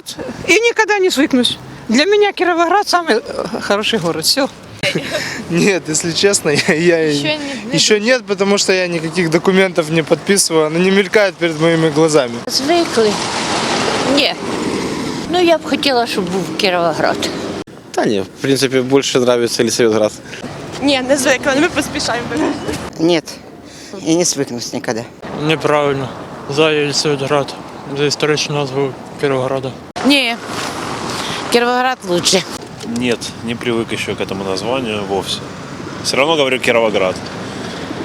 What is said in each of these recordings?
Нет, и никогда не свыкнусь. Для меня Кировоград самый э, хороший город. Все. Нет, если честно, я, я Еще не- еще нет, потому что я никаких документов не подписываю, она не мелькает перед моими глазами. Звикли? Ні. Ну, я б хотіла, щоб був Кіровоград. Да не, в принципе, больше нравится Елисаветград. Ні, не звикла, ми поспішаємо. Нет, и не свыкнусь никогда. Неправильно. За Єльцевград, за історичну назву Кіровограда. Ні. Кіровоград лучше. Нет, не привык еще к этому названию вовсе. Все равно говорю Кировоград.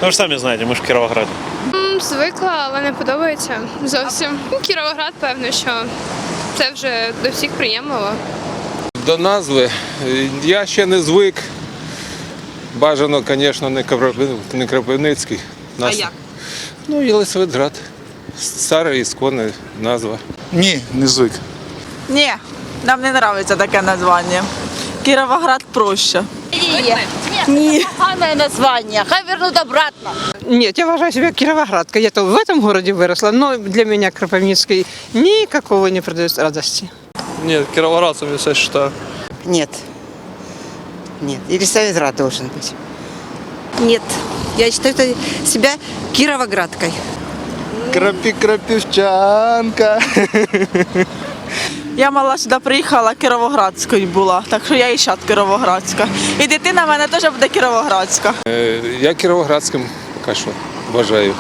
Ну, вы же сами знаете, мы же в Кировограде. Звикла, але не подобається зовсім. Кіровоград, певно, що це вже до всіх приємливо. До назви е, я ще не звик. Бажано, звісно, не Кропив- не Кропивницький. Нас... А як? Ну, Єлисаветград. Стара ісконна назва. Ні, не звик. Ні, нам не подобається таке названня. Кіровоград проще. Гарне названня. Хай вернуть обратно. Нет, я уважаю себя Кировоградкой. Я-то в этом городе выросла, но для меня Кропивницкий никакого не придает радости. Ні, Кіровоградцем я все вважаю. Нет. Нет. Елисаветград должен быть. Нет, я считаю себя кіровоградкой. Крапі крапівчанка. Я мала сюди приїхала кіровоградською була, так що я і щас кіровоградська. І дитина в мене теж буде кіровоградська. Е, Я кіровоградським поки що вважаю.